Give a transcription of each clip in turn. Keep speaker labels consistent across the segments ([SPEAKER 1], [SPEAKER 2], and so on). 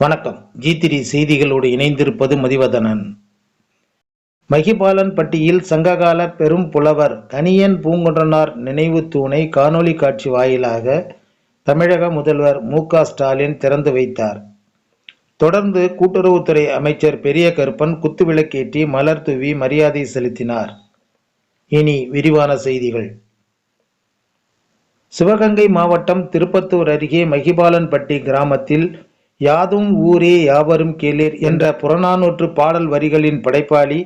[SPEAKER 1] வணக்கம். ஜி செய்திகளோடு இணைந்திருப்பது மதிவதனன். மகிபாலன்பட்டியில் சங்ககால பெரும் புலவர் கணியன் பூங்குன்றனார் நினைவு தூணை காணொளி காட்சி வாயிலாக தமிழக முதல்வர் மு ஸ்டாலின் திறந்து வைத்தார். தொடர்ந்து கூட்டுறவுத்துறை அமைச்சர் பெரிய கருப்பன் குத்துவிளக்கேற்றி மலர் தூவி மரியாதை செலுத்தினார். இனி விரிவான செய்திகள். சிவகங்கை மாவட்டம் திருப்பத்தூர் அருகே மகிபாலன்பட்டி கிராமத்தில் யாதும் ஊரே யாவரும் கேளீர் என்ற புறநானூற்று பாடல் வரிகளின் படைப்பாளி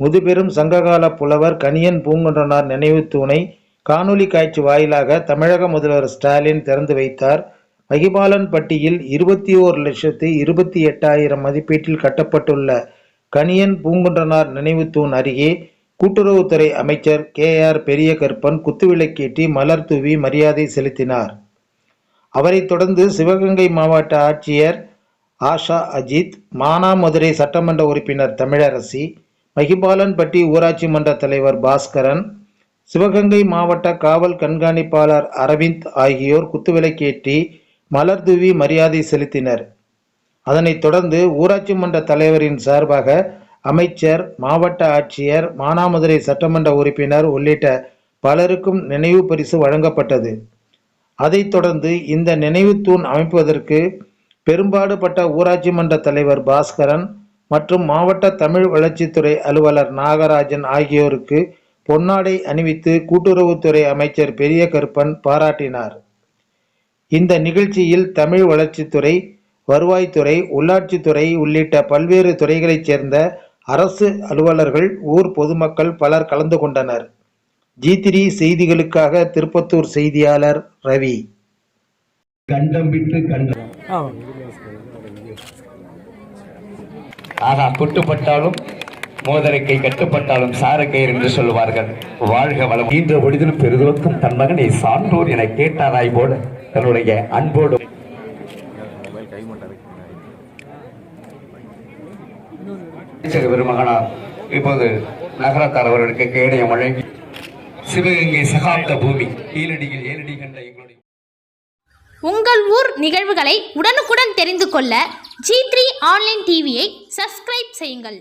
[SPEAKER 1] முதுபெரும் சங்ககால புலவர் கணியன் பூங்குன்றனார் நினைவு தூணை காணொலி காட்சி வாயிலாக தமிழக முதல்வர் ஸ்டாலின் திறந்து வைத்தார். மகிபாலன்பட்டியில் இருபத்தி ஓர் லட்சத்து இருபத்தி எட்டாயிரம் மதிப்பீட்டில் கட்டப்பட்டுள்ள கணியன் பூங்குன்றனார் நினைவு தூண் அருகே கூட்டுறவுத்துறை அமைச்சர் கே ஆர் பெரிய கருப்பன் குத்துவிளக்கேற்றி மலர் தூவி மரியாதை செலுத்தினார். அவரைத் தொடர்ந்து சிவகங்கை மாவட்ட ஆட்சியர் ஆஷா அஜித் மானாமதுரை சட்டமன்ற உறுப்பினர் தமிழரசி மகிபாலன்பட்டி ஊராட்சி மன்ற தலைவர் பாஸ்கரன் சிவகங்கை மாவட்ட காவல் கண்காணிப்பாளர் அரவிந்த் ஆகியோர் குத்துவிளக்கேற்றி மலர்தூவி மரியாதை செலுத்தினர். அதனைத் தொடர்ந்து ஊராட்சி மன்ற தலைவரின் சார்பாக அமைச்சர் மாவட்ட ஆட்சியர் மானாமதுரை சட்டமன்ற உறுப்பினர் உள்ளிட்ட பலருக்கும் நினைவு பரிசு வழங்கப்பட்டது. அதைத் தொடர்ந்து இந்த நினைவு தூண் அமைப்பதற்கு பெரும்பாடுபட்ட ஊராட்சி மன்ற தலைவர் பாஸ்கரன் மற்றும் மாவட்ட தமிழ் வளர்ச்சித்துறை அலுவலர் நாகராஜன் ஆகியோருக்கு பொன்னாடை அணிவித்து கூட்டுறவுத்துறை அமைச்சர் பெரிய கருப்பன் பாராட்டினார். இந்த நிகழ்ச்சியில் தமிழ் வளர்ச்சித்துறை வருவாய்த்துறை உள்ளாட்சித்துறை உள்ளிட்ட பல்வேறு துறைகளைச் சேர்ந்த அரசு அலுவலர்கள் ஊர் பொதுமக்கள் பலர் கலந்து கொண்டனர். ஜி த்ரீ செய்திகளுக்காக திருப்பத்தூர் செய்தியாளர் ரவி.
[SPEAKER 2] கண்டம் விட்டு கண்டம். ஆகா குட்டுப்பட்டாலும் மோதரைக்கை கட்டுப்பட்டாலும் சாரக்கயிறு என்று சொல்லுவார்கள். வாழ்க வளம் ஈன்ற பொழுதிலும் பெரிதுவக்கும் தன் மகனை சான்றோர் என கேட்டாராய் போல தன்னுடைய அன்போடு. பெருமகனார் இப்போது நகரத்தார் அவர்களுக்கு கேடயம் வழங்கி சிவகங்கை சகாப்த பூமி. ஏழடியில் ஏழடி கண்ட எங்களுடைய
[SPEAKER 3] உங்கள் ஊர் நிகழ்வுகளை உடனுக்குடன் தெரிந்து கொள்ள ஜி த்ரீ ஆன்லைன் டிவியை சப்ஸ்கிரைப் செய்யுங்கள்.